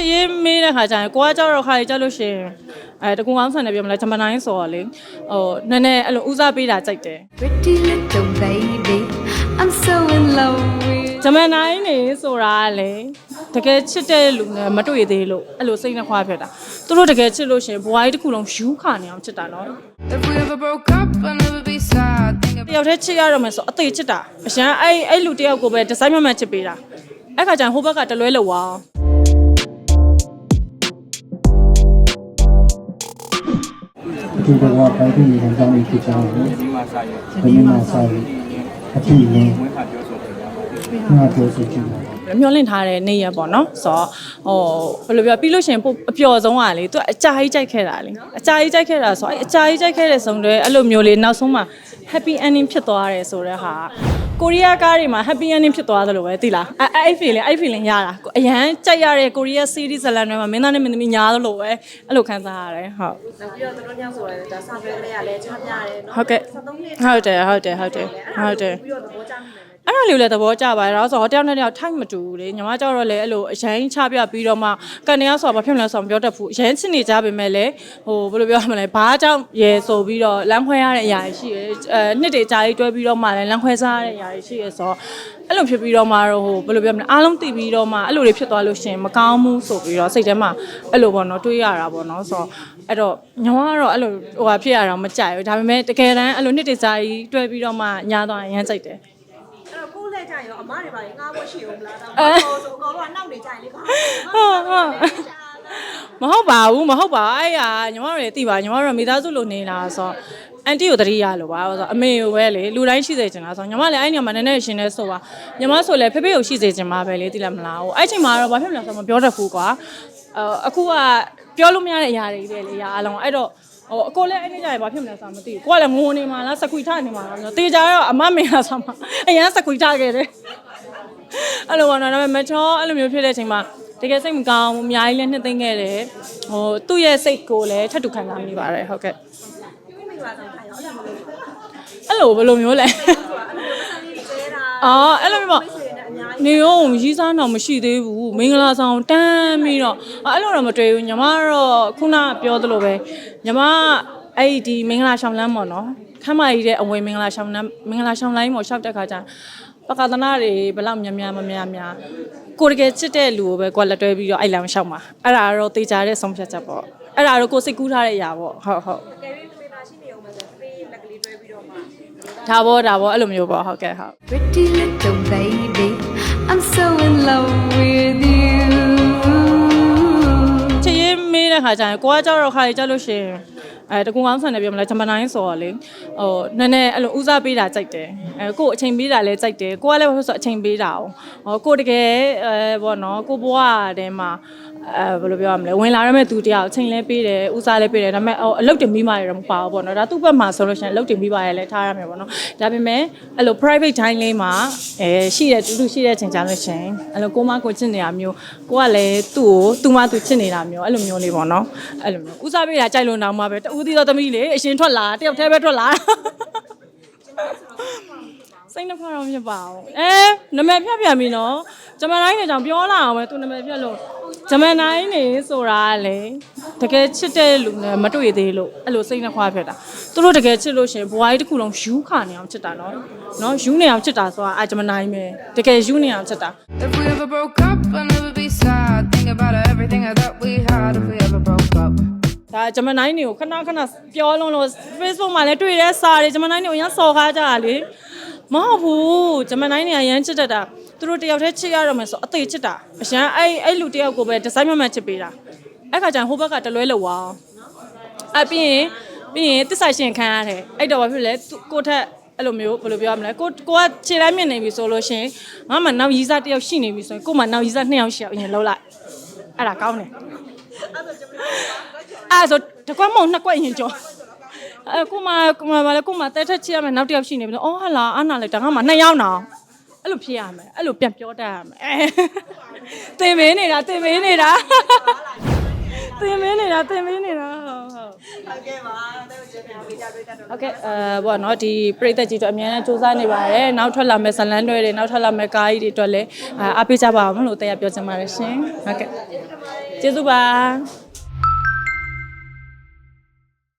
ချစ်ရေးမေးတဲ့ခါကျရင်ကိုကကြောက်တော့ခါကြီးကြောက်လို့ရှရင်အဲတကူကောင်းဆန်တယ်ပြောမလားဂျမနိုင်းဆိုတော့လေဟိုနည်းနည်းအဲ့လိုဦးစားပေးတာကြိုက်တယ် Pretty little baby, I'm so in love with ဂျမနိုင်းနေဆိုတာကလေတကယ်ချစ်တဲ့လူနဲ့မတွေ့သေးလို့အဲ့လိုစိတ်နှခွာဖြစ်တာသူတို့တကယ်ချစ်လို့ရှရင်ဘွားကြီးတစ်ခုလုံးယူခါနေအောင်ချစ်တာနော် If we ever broke up, I'd never be sad. Think တယောက်တည်းချစ်ရတော့မယ်ဆိုအသေးချစ်တာအရှမ်းအဲ့အဲ့လူတယောက်ကိုပဲဒီဇိုင်းမမှန်ချစ်ပေးတာအဲ့ခါကျရင်ဟိုဘက်ကတလွဲလို့ ဝါဒီဘဝပိုင်းပြီးနေတဲ့ကြောင်းလေးဖြစ်ကြတယ်။ဒီမှာစာရေးဒီမှာစာရေးအဖြစ်ရင်းဝင်ခါပြောဆိုတယ်။ငါပြောဆိုချင်တယ် မျောလင့်ထားတဲ့နေ့ရက်ပေါ့နော်ဆိုတော့ဟိုဘယ်လိုပြောပြီးလို့ရှရင်ပို့အပျော်ဆုံးကလေသူကအကြာကြီးကြိုက်ခဲ့တာလေအကြာကြီးကြိုက်ခဲ့တာဆိုအဲ့အကြာကြီးကြိုက်ခဲ့တဲ့ဆုံးတွေအဲ့လိုမျိုးလေးနောက်ဆုံးမှာ happy ending ဖြစ်သွားတယ်ဆိုတဲ့ဟာကိုရီးယားကားတွေမှာ happy ending ဖြစ်သွားသလိုပဲသိလားအဲ့အဲ့ feeling အဲ့ feeling ရတာအရန်ကြိုက်ရတဲ့ကိုရီးယား series ဇာတ်လမ်းတွေမှာမင်းသားနဲ့မင်းသမီးညားသလိုပဲအဲ့လိုခံစားရတယ်ဟုတ်နောက်ပြီးတော့တို့ညဆိုရဲဒါစာပေကလေးကလည်းချမ်းပြတယ်နော်ဟုတ်ကဲ့ဟုတ်တယ်ဟုတ်တယ်ဟုတ်တယ်ဟုတ်တယ်ပြီးတော့သဘောကျမိတယ် အဲ့ဒါလေးကိုလည်းသဘောကျပါတယ်ဒါဆိုတော့တယောက်နဲ့တယောက်ထိုက်မတူဘူးလေညီမကြောက်တော့လေအဲ့လိုအရင်ချပြပြီးတော့မှကန်နေရဆိုတော့ဘာဖြစ်မလဲဆိုတော့မပြောတတ်ဘူးအရင်ချစ်နေကြပေမဲ့လည်းဟိုဘယ်လိုပြောမလဲဘာကြောင့်ရဲဆိုပြီးတော့လမ်းခွဲရတဲ့အရာတွေရှိရဲအဲနှစ်တွေကြာကြီးတွဲပြီးတော့မှလည်းလမ်းခွဲစားရတဲ့အရာတွေရှိရဲဆိုတော့အဲ့လိုဖြစ်ပြီးတော့မှတော့ဟိုဘယ်လိုပြောမလဲအားလုံးသိပြီးတော့မှအဲ့လိုတွေဖြစ်သွားလို့ရှိရင်မကောင်းဘူးဆိုပြီးတော့စိတ်ထဲမှာအဲ့လိုပေါ့နော်တွေးရတာပေါ့နော်ဆိုတော့အဲ့တော့ညီမကတော့အဲ့လိုဟိုဟာဖြစ်ရတာမကြိုက်ဘူးဒါပေမဲ့တကယ်တမ်းအဲ့လိုနှစ်တွေကြာကြီးတွဲပြီးတော့မှညာသွားရင်ရမ်းစိတ်တယ်အဲ့တော့ကိုယ် လက်ကြရောအမားတွေပါရင်ငါ့ဘွက်ရှိအောင်မလားဒါမှမဟုတ်ဆိုအကောင်လုံးကနောက်နေကြရင်လေဘာဟုတ်ဟုတ်မဟုတ်ပါဘူးမဟုတ်ပါဘူးအဲ့ဟာညီမတို့လည်းသိပါညီမတို့မိသားစုလိုနေတာဆိုတော့အန်တီကိုတတိယလို့ပါဆိုတော့အမေကိုပဲလေလူတိုင်းရှိစေချင်တာဆိုတော့ညီမလည်းအဲ့ညမှာနည်းနည်းရှင်းနေဆိုပါညီမဆိုလည်းဖေဖေကိုရှိစေချင်ပါပဲလေသိလားမလားဟိုအဲ့ချိန်မှာတော့ဘာဖြစ်မလဲဆိုတော့မပြောတတ်ဘူးကွာအအခုကပြောလို့မရတဲ့အရာတွေလေလေအရာအလုံးအဲ့တော့ ဟိုအကိုလည်းအဲ့နေ့ကျရင်ဘာဖြစ်မလဲဆိုတာမသိဘူးကိုကလည်းငိုနေမှာလားစကွီထနေမှာလားဆိုတော့တေချာတော့အမမင်းလားဆိုမှအရန်စကွီထခဲ့တယ်အဲ့လိုပေါ့နော်ဒါပေမဲ့မချောအဲ့လိုမျိုးဖြစ်တဲ့အချိန်မှာတကယ်စိတ်မကောင်းဘူးအများကြီးလည်းနှစ်သိမ့်ခဲ့တယ်ဟိုသူ့ရဲ့စိတ်ကိုလည်းထပ်တူခံစားမိပါတယ်ဟုတ်ကဲ့မိမဆောင်ခိုင်းရောအဲ့လိုမလုပ်ဘူးအဲ့လိုဘယ်လိုမျိုးလဲအဲ့လိုဆန်းလေးကျဲတာအော်အဲ့လိုမျိုးပေါ့ မိတ်ဆွေနဲ့အများကြီးနေရောရီးစားတော့မရှိသေးဘူးမင်္ဂလာဆောင်တန်းပြီးတော့အဲ့လိုတော့မတွေ့ဘူးညီမကတော့ခုနပြောသလိုပဲညီမအဲ့ဒီမင်္ဂလာဆောင်လမ်းပေါ့နော်ခမ်းမကြီးတဲ့အဝေးမင်္ဂလာဆောင်လမ်းမင်္ဂလာဆောင်လိုင်းပေါ့ရှောက်တဲ့ခါကျရင်ပကသနာတွေဘယ်လောက်များများမများများကိုတကယ်ချစ်တဲ့လူကိုပဲကိုယ်လက်တွဲပြီးတော့အဲ့လမ်းရှောက်မှာအဲ့ဒါတော့တေချာတဲ့ဆုံးဖြတ်ချက်ပေါ့အဲ့ဒါတော့ကိုယ်စိတ်ကူးထားတဲ့အရာပေါ့ဟုတ်ဟုတ်ကယ်ရီမေနာရှိနေအောင်မယ်ဆိုဖေးလက်ကလေးတွဲပြီးတော့မှဒါပေါ့ဒါပေါ့အဲ့လိုမျိုးပေါ့ဟုတ်ကဲ့ဟုတ် Pretty little baby, I'm so in love with you. ချစ်ရေးမေးတဲ့ခါကျရင်ကိုကကြောက်တော့ခါကြီးကြောက်လို့ရှရင်အဲတကူကောင်းဆန်တယ်ပြောမလားဂျမနိုင်းဆိုတော့လေဟိုနည်းနည်းအဲ့လိုဦးစားပေးတာကြိုက်တယ်အဲကို့အချိန်ပေးတာလည်းကြိုက်တယ်ကိုကလည်းဘာဖြစ်ဆိုအချိန်ပေးတာအောင်ဟောကိုတကယ်အဲဘောနော်ကိုဘွားတဲမှာ အဲဘယ်လိုပြောရမလဲဝင်လာရမယ့်သူတယောက်အချိန်လဲပေးတယ်ဦးစားလဲပေးတယ်ဒါပေမဲ့ဟိုအလုပ်တင်ပြီးမှရတော့မပါဘူးပေါ့နော်ဒါသူ့ဘက်မှာဆိုလို့ရှရင်အလုပ်တင်ပြီးပါရလဲထားရမယ်ပေါ့နော်ဒါပေမဲ့အဲ့လို private time လေးမှာအဲရှိတဲ့တူတူရှိတဲ့ချိန်ကြလို့ရှရင်အဲ့လိုကိုမကိုချစ်နေတာမျိုးကိုကလည်းသူ့ကိုသူမသူချစ်နေတာမျိုးအဲ့လိုမျိုးလေးပေါ့နော်အဲ့လိုမျိုးဦးစားပေးတာကြိုက်လို့နောက်မှပဲတူသီးသောသမီးလေအရှင်ထွက်လာတယောက်တည်းပဲထွက်လာစိတ်နှခွတော့မဖြစ်ပါဘူးအဲနမည်ဖြတ်ပြန်ပြီနော်ဂျမနိုင်းနေကြောင်ပြောလာအောင်ပဲသူနမည်ဖြတ်လို့ ဂျမနိုင်းနေဆိုတာကလေတကယ်ချစ်တဲ့လူနဲ့မတွေ့သေးလို့အဲ့လိုစိတ်နှခွဖြစ်တာသူတို့တကယ်ချစ်လို့ရှရင်ဘွားကြီးတစ်ခုလုံးယူခါနေအောင်ချစ်တာနော်နော်ယူနေအောင်ချစ်တာဆိုတာအဂျမနိုင်းပဲတကယ်ယူနေအောင်ချစ်တာ If we ever broke up, I'd never be sad. Think about everything I thought we had if we ever broke up. ဒါဂျမနိုင်းတွေကိုခဏခဏပြောလုံးလို့ Facebook မှာလည်းတွေ့တဲ့စာတွေဂျမနိုင်းတွေကိုအရင်စော်ကားကြတာလေမဟုတ်ဘူးဂျမနိုင်းတွေကရမ်းချစ်တတ်တာ သူတို့တယောက်တည်းချစ်ရတော့မယ်ဆိုအသေးချစ်တာအရန်အဲ့အဲ့လူတယောက်ကိုပဲဒီဇိုင်းမမှန်ချစ်ပေးတာအဲ့ခါကျရင်ဟိုဘက်ကတလွဲလို့ဝါအပြီးရင်ပြီးရင်တစ္ဆာရှင်ခံရတယ်အဲ့တော့ဘာဖြစ်လဲသူကိုယ့်ထက်အဲ့လိုမျိုးဘယ်လိုပြောရမလဲကိုကိုကခြေတိုင်းမြင်နေပြီဆိုလို့ရှရင်ငါမှနောက်ရီးစားတယောက်ရှိနေပြီဆိုရင်ကိုမှနောက်ရီးစားနှစ်ယောက်ရှိအောင်အရင်လှုပ်လိုက်အဲ့ဒါကောင်းတယ်အဲ့ဆိုတကွက်မုံနှစ်ကွက်ရင်ကျော်အဲကိုမကိုမဘာလဲကိုမတဲထက်ချရမယ်နောက်တစ်ယောက်ရှိနေပြီအော်ဟာလာအာနာလိုက်တာငါမှနှစ်ယောက်နောင် အဲ့လိုဖြစ်ရမယ်အဲ့လိုပြန်ပြောတတ်ရမယ်အဲတင်မင်းနေတာတင်မင်းနေတာတင်မင်းနေတာတင်မင်းနေတာဟုတ်ဟုတ်ဟုတ်ကဲ့ပါတဲ့ကျေးဇူးပေးကြပေးတတ်တော့ဟုတ်ကဲ့အဲဘောနော်ဒီပရိသတ်ကြီးတို့အများနဲ့စူးစမ်းနေပါတယ်နောက်ထွက်လာမယ့်ဇလန်းတွေတွေနောက်ထွက်လာမယ့်ကားကြီးတွေအတွက်လည်းအာအားပေးကြပါအောင်လို့တရားပြောချင်ပါတယ်ရှင်ဟုတ်ကဲ့ကျေးဇူးပါ